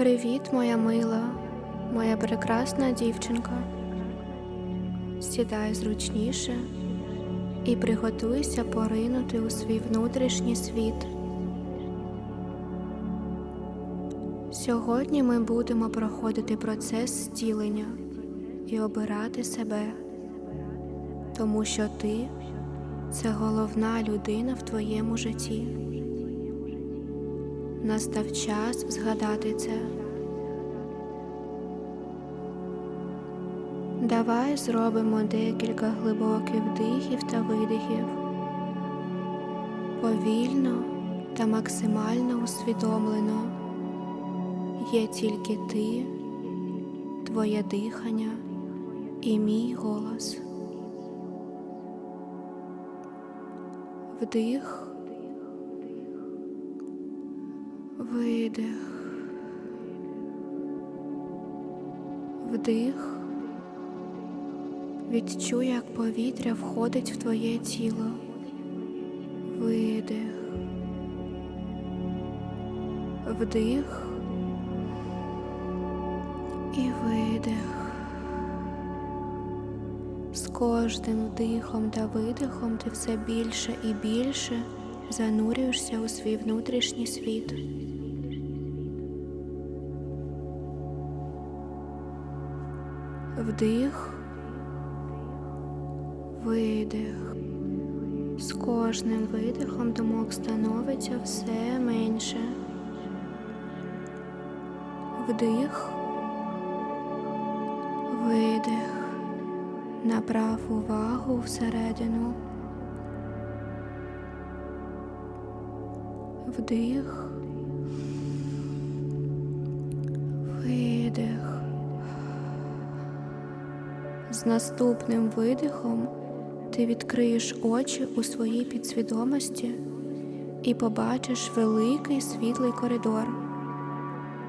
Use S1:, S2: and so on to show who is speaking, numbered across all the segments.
S1: Привіт, моя мила, моя прекрасна дівчинка. Сідай зручніше і приготуйся поринути у свій внутрішній світ. Сьогодні ми будемо проходити процес зцілення і обирати себе, тому що ти це головна людина в твоєму житті. Настав час згадати це. Давай зробимо декілька глибоких вдихів та видихів. Повільно та максимально усвідомлено. Є тільки ти, твоє дихання і мій голос. Вдих. Видих. Вдих. Відчуй, як повітря входить в твоє тіло. Видих. Вдих. І видих. З кожним вдихом та видихом ти все більше і більше занурюєшся у свій внутрішній світ. Вдих, видих. З кожним видихом думок становиться все менше. Вдих, видих. Направ увагу всередину. Вдих. Видих. З наступним видихом ти відкриєш очі у своїй підсвідомості і побачиш великий світлий коридор.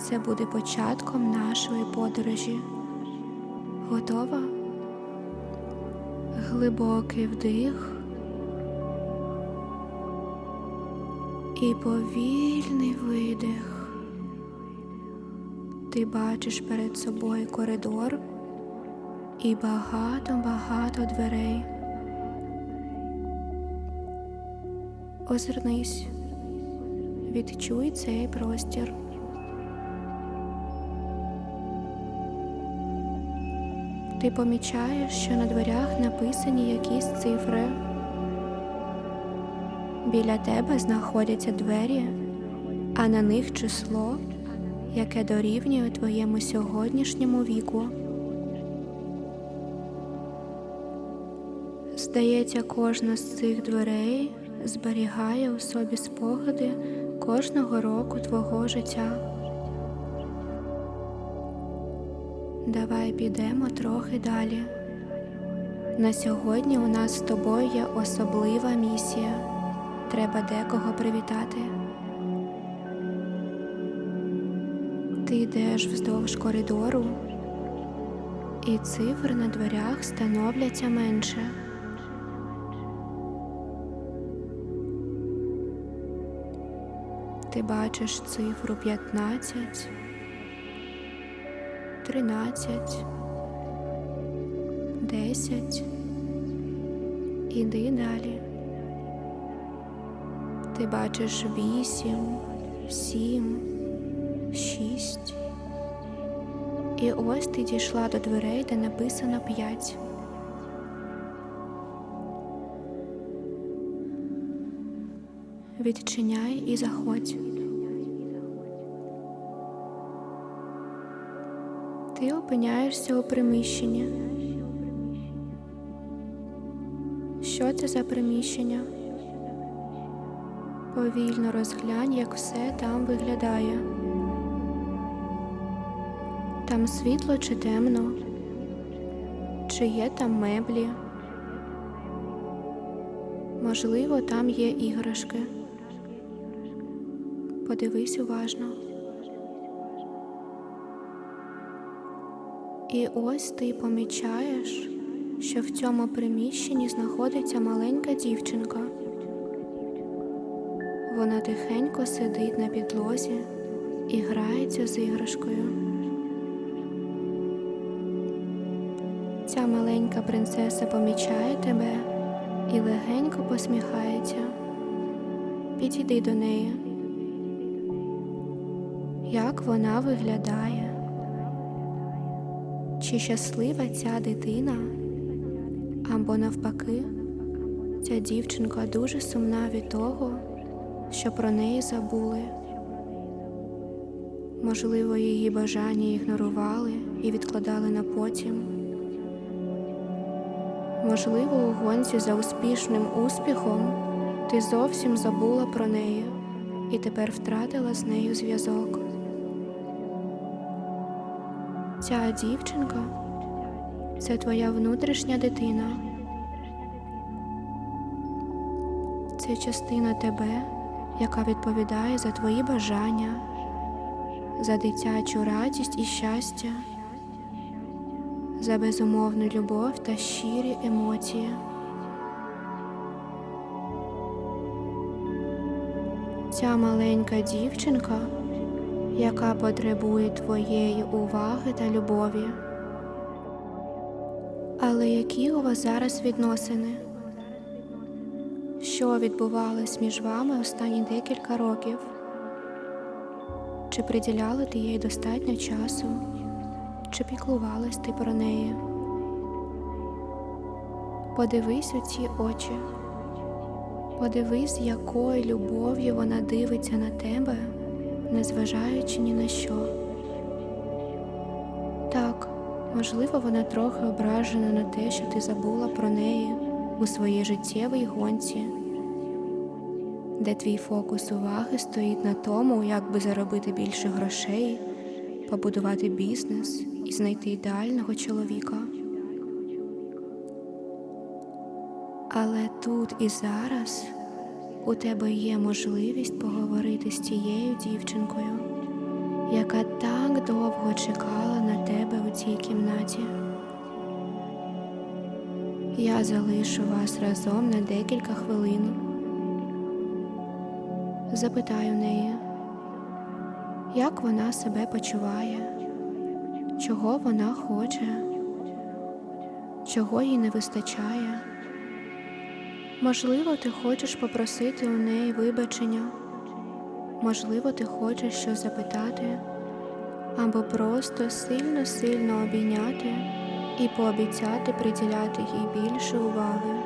S1: Це буде початком нашої подорожі. Готова? Глибокий вдих і повільний видих. Ти бачиш перед собою коридор і багато-багато дверей. Озирнись, відчуй цей простір. Ти помічаєш, що на дверях написані якісь цифри. Біля тебе знаходяться двері, а на них число, яке дорівнює твоєму сьогоднішньому віку. Здається, кожна з цих дверей зберігає у собі спогади кожного року твого життя. Давай підемо трохи далі. На сьогодні у нас з тобою є особлива місія. Треба декого привітати. Ти йдеш вздовж коридору, і цифри на дверях становляться менше. Ти бачиш цифру 15, 13, 10. Іди далі. Ти бачиш 8, 7, 6. І ось ти дійшла до дверей, де написано 5. Відчиняй і заходь. Опиняєшся у приміщенні. Що це за приміщення? Повільно розглянь, як все там виглядає. Там світло чи темно? Чи є там меблі? Можливо, там є іграшки. Подивись уважно. І ось ти помічаєш, що в цьому приміщенні знаходиться маленька дівчинка. Вона тихенько сидить на підлозі і грається з іграшкою. Ця маленька принцеса помічає тебе і легенько посміхається. Підійди до неї. Як вона виглядає? Чи щаслива ця дитина? Або навпаки, ця дівчинка дуже сумна від того, що про неї забули. Можливо, її бажання ігнорували і відкладали на потім. Можливо, у гонці за успішним успіхом ти зовсім забула про неї і тепер втратила з нею зв'язок. Ця дівчинка це твоя внутрішня дитина. Це частина тебе, яка відповідає за твої бажання, за дитячу радість і щастя, за безумовну любов та щирі емоції. Ця маленька дівчинка, яка потребує твоєї уваги та любові. Але які у вас зараз відносини? Що відбувалось між вами останні декілька років? Чи приділяли ти їй достатньо часу? Чи піклувалась ти про неї? Подивись у ці очі. Подивись, якою любов'ю вона дивиться на тебе, незважаючи ні на що. Так, можливо, вона трохи ображена на те, що ти забула про неї у своїй життєвій гонці, де твій фокус уваги стоїть на тому, як би заробити більше грошей, побудувати бізнес і знайти ідеального чоловіка. Але тут і зараз у тебе є можливість поговорити з тією дівчинкою, яка так довго чекала на тебе у цій кімнаті. Я залишу вас разом на декілька хвилин. Запитаю неї, як вона себе почуває, чого вона хоче, чого їй не вистачає. Можливо, ти хочеш попросити у неї вибачення, можливо, ти хочеш щось запитати, або просто сильно-сильно обійняти і пообіцяти приділяти їй більше уваги.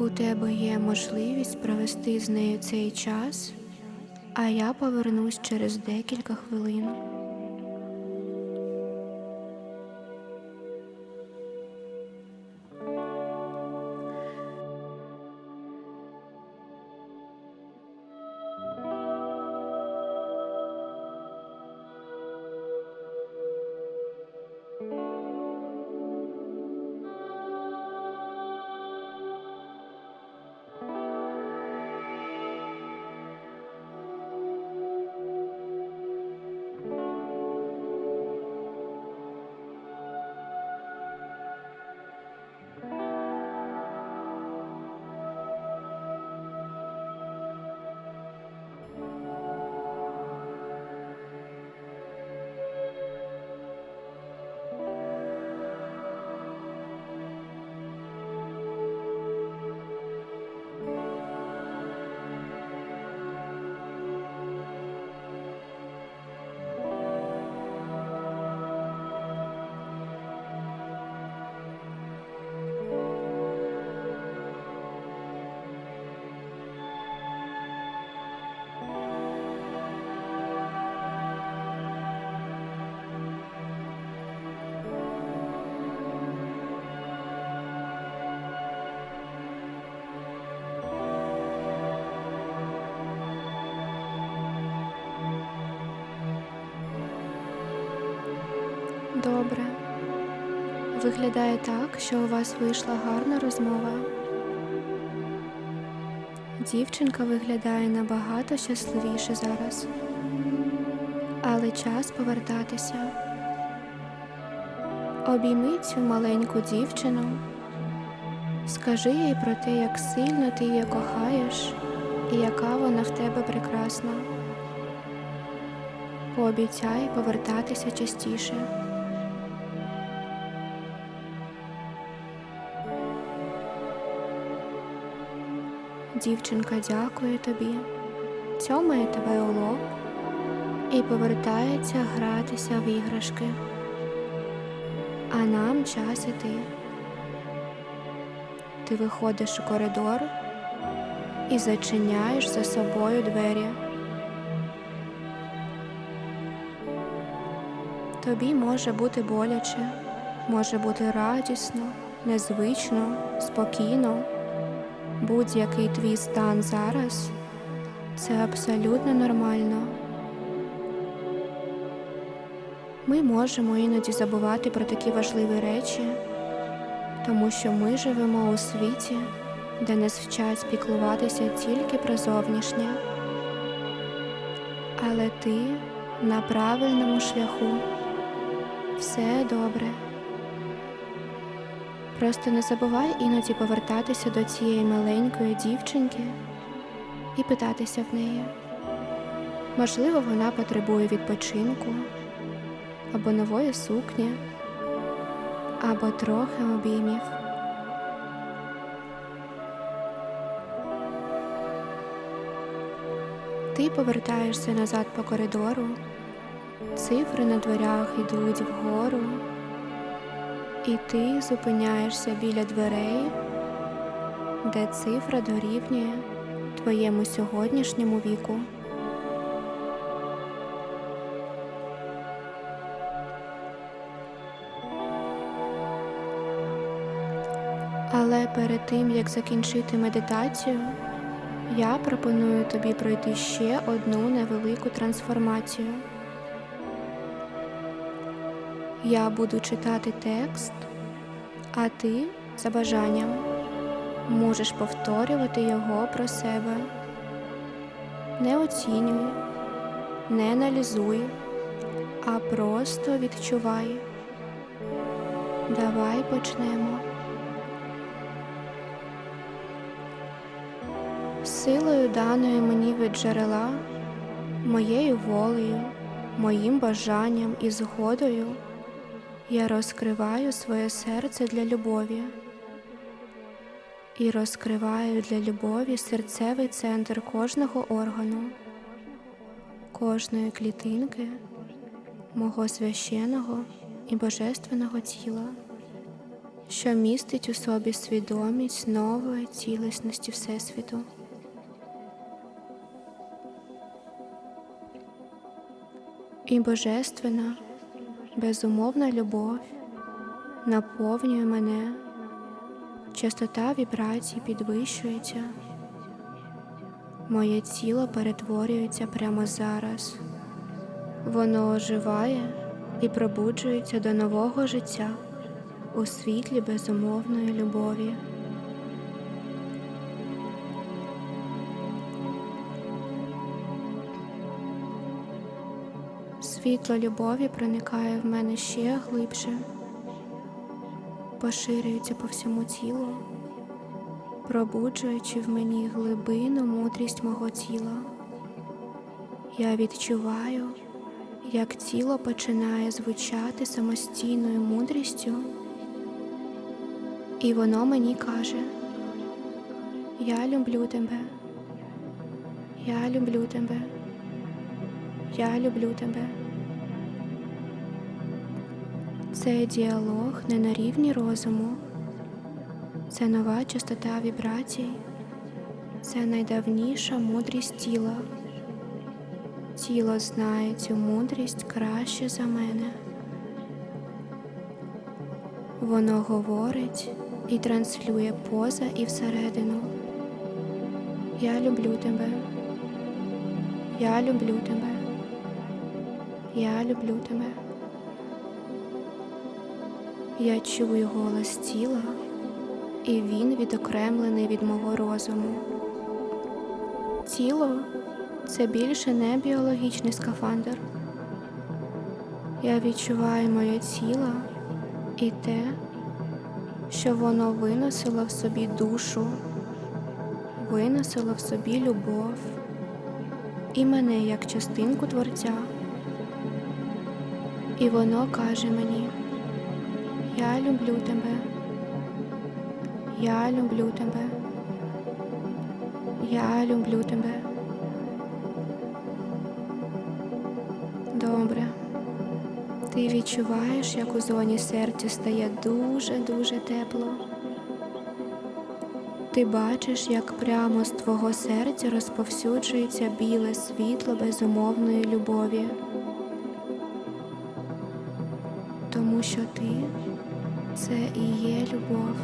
S1: У тебе є можливість провести з нею цей час, а я повернусь через декілька хвилин. Виглядає так, що у вас вийшла гарна розмова. Дівчинка виглядає набагато щасливіше зараз. Але час повертатися. Обійми цю маленьку дівчину. Скажи їй про те, як сильно ти її кохаєш і яка вона в тебе прекрасна. Пообіцяй повертатися частіше. Дівчинка дякує тобі, цьомає тебе у лоб і повертається гратися в іграшки. А нам час іти. Ти виходиш у коридор і зачиняєш за собою двері. Тобі може бути боляче, може бути радісно, незвично, спокійно. Будь-який твій стан зараз це абсолютно нормально. Ми можемо іноді забувати про такі важливі речі, тому що ми живемо у світі, де нас вчать піклуватися тільки про зовнішнє. Але ти на правильному шляху. Все добре. Просто не забувай іноді повертатися до цієї маленької дівчинки і питатися в неї. Можливо, вона потребує відпочинку, або нової сукні, або трохи обіймів. Ти повертаєшся назад по коридору, цифри на дверях йдуть вгору, і ти зупиняєшся біля дверей, де цифра дорівнює твоєму сьогоднішньому віку. Але перед тим, як закінчити медитацію, я пропоную тобі пройти ще одну невелику трансформацію. Я буду читати текст, а ти за бажанням можеш повторювати його про себе. Не оцінюй, не аналізуй, а просто відчувай. Давай почнемо. Силою даною мені від джерела, моєю волею, моїм бажанням і згодою я розкриваю своє серце для любові і розкриваю для любові серцевий центр кожного органу, кожної клітинки мого священого і божественного тіла, що містить у собі свідомість нової цілісності Всесвіту. І божественна, безумовна любов наповнює мене, частота вібрацій підвищується, моє тіло перетворюється прямо зараз, воно оживає і пробуджується до нового життя у світлі безумовної любові. Світло любові проникає в мене ще глибше, поширюється по всьому тілу, пробуджуючи в мені глибину мудрість мого тіла. Я відчуваю, як тіло починає звучати самостійною мудрістю, і воно мені каже: Я люблю тебе, я люблю тебе. Я люблю тебе. Це діалог не на рівні розуму, це нова частота вібрацій, це найдавніша мудрість тіла. Тіло знає цю мудрість краще за мене. Воно говорить і транслює поза і всередину. Я люблю тебе. Я люблю тебе. Я люблю тебе. Я чую голос тіла, і він відокремлений від мого розуму. Тіло це більше не біологічний скафандр. Я відчуваю моє тіло і те, що воно виносило в собі душу, виносило в собі любов і мене як частинку Творця. І воно каже мені, я люблю тебе, я люблю тебе, я люблю тебе. Добре. Ти відчуваєш, як у зоні серця стає дуже-дуже тепло. Ти бачиш, як прямо з твого серця розповсюджується біле світло безумовної любові. Це і є любов.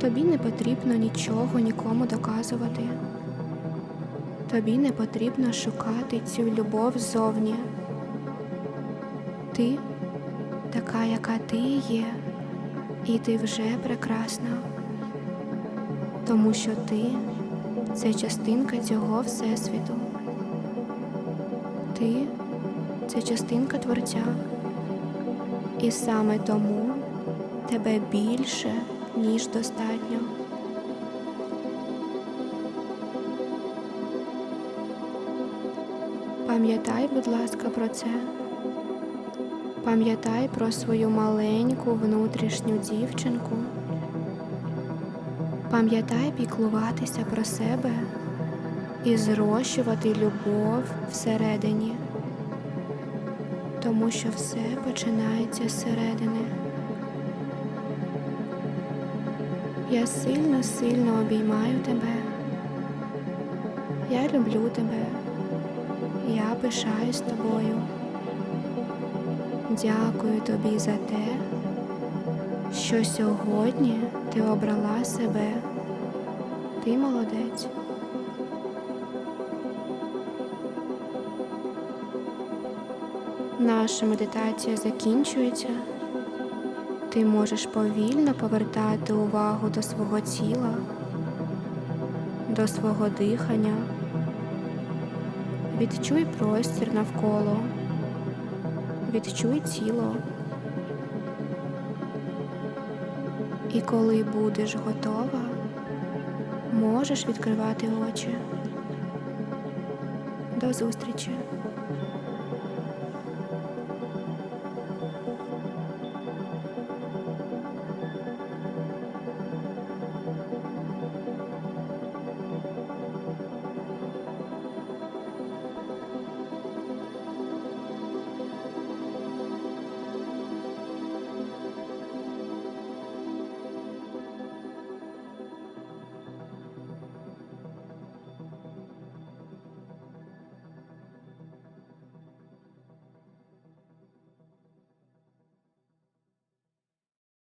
S1: Тобі не потрібно нічого нікому доказувати. Тобі не потрібно шукати цю любов ззовні. Ти така, яка ти є, і ти вже прекрасна, тому що ти це частинка цього Всесвіту. Ти це частинка Творця. І саме тому тебе більше, ніж достатньо. Пам'ятай, будь ласка, про це. Пам'ятай про свою маленьку внутрішню дівчинку. Пам'ятай піклуватися про себе і зрощувати любов всередині, тому що все починається зсередини. Я сильно, сильно обіймаю тебе. Я люблю тебе. Я пишаюсь тобою. Дякую тобі за те, що сьогодні ти обрала себе. Ти молодець. Наша медитація закінчується. Ти можеш повільно повертати увагу до свого тіла, до свого дихання. Відчуй простір навколо, відчуй тіло. І коли будеш готова, можеш відкривати очі. До зустрічі!